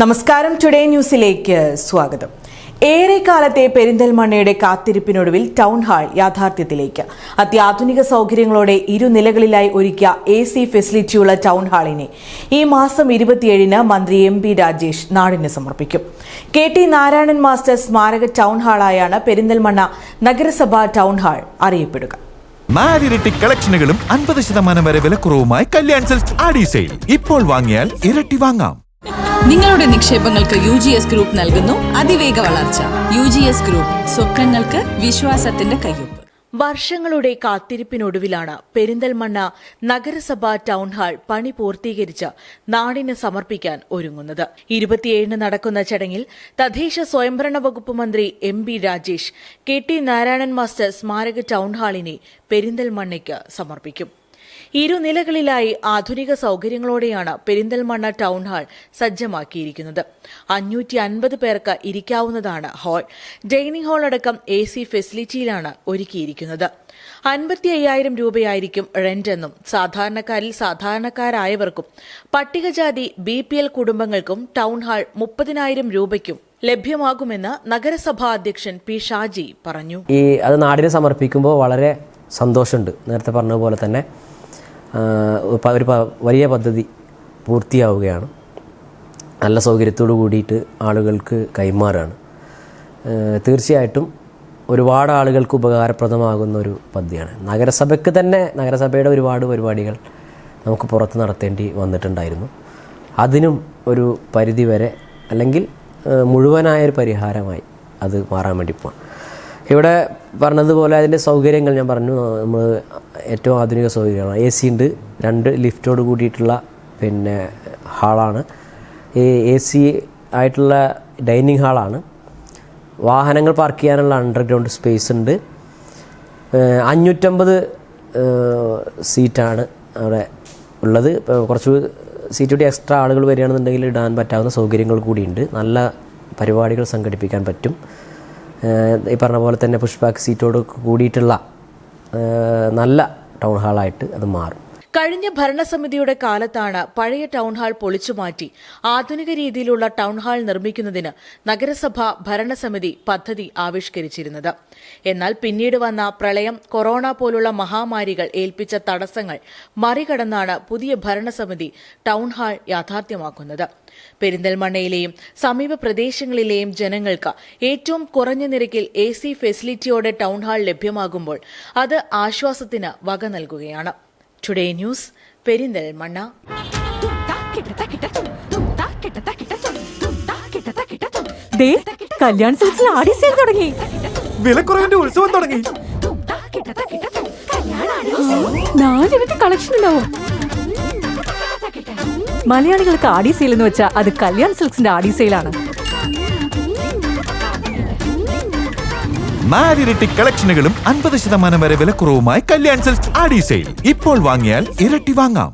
നമസ്കാരം. ടുഡേ ന്യൂസിലേക്ക് സ്വാഗതം. ഏറെക്കാലത്തെ പെരിന്തൽമണ്ണയുടെ കാത്തിരിപ്പിനൊടുവിൽ ടൗൺ ഹാൾ യാഥാർത്ഥ്യത്തിലേക്ക്. അത്യാധുനിക സൗകര്യങ്ങളോടെ ഇരുനിലകളിലായി ഒരുക്കിയ എ സി ഫെസിലിറ്റിയുള്ള ടൗൺ ഹാളിനെ ഈ മാസം ഇരുപത്തിയേഴിന് മന്ത്രി എം പി രാജേഷ് നാടിന് സമർപ്പിക്കും. കെ ടി നാരായണൻ മാസ്റ്റർ സ്മാരക ടൗൺ ഹാളായാണ് പെരിന്തൽമണ്ണ നഗരസഭാ ടൗൺ ഹാൾ അറിയപ്പെടുക. നാലിരട്ടി കളക്ഷനുകളും അൻപത് ശതമാനം വരെ വിലക്കുറവുമായി കല്യാൺ സെൽസ് ആഡി സെയിൽ. ഇപ്പോൾ വാങ്ങിയാൽ ഇരട്ടി വാങ്ങാം. നിങ്ങളുടെ നിക്ഷേപങ്ങൾക്ക് യു ജി എസ് ഗ്രൂപ്പ് നൽകുന്നു അതിവേഗ വളർച്ച. യു ജി എസ് ഗ്രൂപ്പ് സ്വപ്നങ്ങൾക്ക് വിശ്വാസത്തിന്റെ കയ്യൊപ്പ്. വർഷങ്ങളുടെ കാത്തിരിപ്പിനൊടുവിലാണ് പെരിന്തൽമണ്ണ നഗരസഭാ ടൗൺ ഹാൾ പണി പൂർത്തീകരിച്ച് നാടിന് സമർപ്പിക്കാൻ ഒരുങ്ങുന്നത്. ഇരുപത്തിയേഴിന് നടക്കുന്ന ചടങ്ങിൽ തദ്ദേശ സ്വയംഭരണ വകുപ്പ് മന്ത്രി M B Rajesh K T Narayanan master സ്മാരക ടൗൺ ഹാളിനെ പെരിന്തൽമണ്ണയ്ക്ക് സമർപ്പിക്കും. ഇരുനിലകളിലായി ആധുനിക സൗകര്യങ്ങളോടെയാണ് പെരിന്തൽമണ്ണ ടൗൺ ഹാൾ സജ്ജമാക്കിയിരിക്കുന്നത്. അഞ്ഞൂറ്റി അൻപത് പേർക്ക് ഇരിക്കാവുന്നതാണ് ഹാൾ. ഡൈനിങ് ഹാൾ അടക്കം എ സി ഫെസിലിറ്റിയിലാണ് ഒരുക്കിയിരിക്കുന്നത്. അൻപത്തി അയ്യായിരം രൂപയായിരിക്കും റെന്റ് എന്നും സാധാരണക്കാരിൽ സാധാരണക്കാരായവർക്കും പട്ടികജാതി ബി പി എൽ കുടുംബങ്ങൾക്കും ടൗൺ ഹാൾ മുപ്പതിനായിരം രൂപയ്ക്കും ലഭ്യമാകുമെന്ന് നഗരസഭാ അധ്യക്ഷൻ പി ഷാജി പറഞ്ഞു. ഈ അത് നാടിനെ സമർപ്പിക്കുമ്പോൾ വളരെ സന്തോഷമുണ്ട്. നേരത്തെ പറഞ്ഞതുപോലെ തന്നെ ഒരു വലിയ പദ്ധതി പൂർത്തിയാവുകയാണ്. നല്ല സൗകര്യത്തോടു കൂടിയിട്ട് ആളുകൾക്ക് കൈമാറുകയാണ് തീർച്ചയായിട്ടും ഒരുപാട് ആളുകൾക്ക് ഉപകാരപ്രദമാകുന്ന ഒരു പദ്ധതിയാണ്. നഗരസഭയ്ക്ക് തന്നെ നഗരസഭയുടെ ഒരുപാട് പരിപാടികൾ നമുക്ക് പുറത്ത് നടത്തേണ്ടി വന്നിട്ടുണ്ടായിരുന്നു. അതിനും ഒരു പരിധി വരെ അല്ലെങ്കിൽ മുഴുവനായൊരു പരിഹാരമായി അത് മാറാൻ വേണ്ടി പോകാം ഇവിടെ പറഞ്ഞതുപോലെ അതിന്റെ സൗകര്യങ്ങൾ ഞാൻ പറഞ്ഞു. നമ്മൾ ഏറ്റവും ആധുനിക സൗകര്യമാണ്. എ സി ഉണ്ട്. രണ്ട് ലിഫ്റ്റോട് കൂടിയിട്ടുള്ള പിന്നെ ഹാളാണ്. ഈ എ സി ആയിട്ടുള്ള ഡൈനിങ് ഹാളാണ് വാഹനങ്ങൾ പാർക്ക് ചെയ്യാനുള്ള അണ്ടർഗ്രൗണ്ട് സ്പേസ് ഉണ്ട്. അഞ്ഞൂറ്റമ്പത് സീറ്റാണ് അവിടെ ഉള്ളത്. കുറച്ച് സീറ്റ് കൂടി എക്സ്ട്രാ ആളുകൾ വരികയാണെന്നുണ്ടെങ്കിൽ ഇടാൻ പറ്റാവുന്ന സൗകര്യങ്ങൾ കൂടിയുണ്ട് നല്ല പരിപാടികൾ സംഘടിപ്പിക്കാൻ പറ്റും. ഈ പറഞ്ഞ പോലെ തന്നെ പുഷ്പാക്ക് സീറ്റോട് കൂടിയിട്ടുള്ള നല്ല ടൗൺ ഹാളായിട്ട് അത് മാറും. കഴിഞ്ഞ ഭരണസമിതിയുടെ കാലത്താണ് പഴയ ടൗൺ ഹാൾ പൊളിച്ചുമാറ്റി ആധുനിക രീതിയിലുള്ള ടൗൺ ഹാൾ നിർമ്മിക്കുന്നതിന് നഗരസഭ ഭരണസമിതി പദ്ധതി ആവിഷ്കരിച്ചിരുന്നത്. എന്നാൽ പിന്നീട് വന്ന പ്രളയം കൊറോണ പോലുള്ള മഹാമാരികൾ ഏൽപ്പിച്ച തടസ്സങ്ങൾ മറികടന്നാണ് പുതിയ ഭരണസമിതി ടൗൺ ഹാൾ യാഥാർത്ഥ്യമാക്കുന്നത്. പെരിന്തൽമണ്ണയിലെയും സമീപ പ്രദേശങ്ങളിലെയും ജനങ്ങൾക്ക് ഏറ്റവും കുറഞ്ഞ നിരക്കിൽ എ സി ഫെസിലിറ്റിയോടെ ടൗൺ ഹാൾ ലഭ്യമാകുമ്പോൾ അത് ആശ്വാസത്തിന് വക നൽകുകയാണ്. Today news Perinthalmanna Kalyan silks Aadi sale തുടങ്ങി. വിലക്കുറവിന്റെ ഉത്സവം തുടങ്ങി. നാലിരട്ടി കളക്ഷൻ ഉണ്ടാവും. മലയാളികൾക്ക് ആടി സെയിൽ എന്ന് വെച്ചാൽ അത് കല്യാൺ സിൽക്സിന്റെ ആടി സെയിലാണ് നാലിരട്ടി കളക്ഷനുകളും അൻപത് ശതമാനം വരെ വിലക്കുറവുമായി കല്യാൺ സെൽസ് ആഡി സെയിൽ ഇപ്പോൾ വാങ്ങിയാൽ ഇരട്ടി വാങ്ങാം.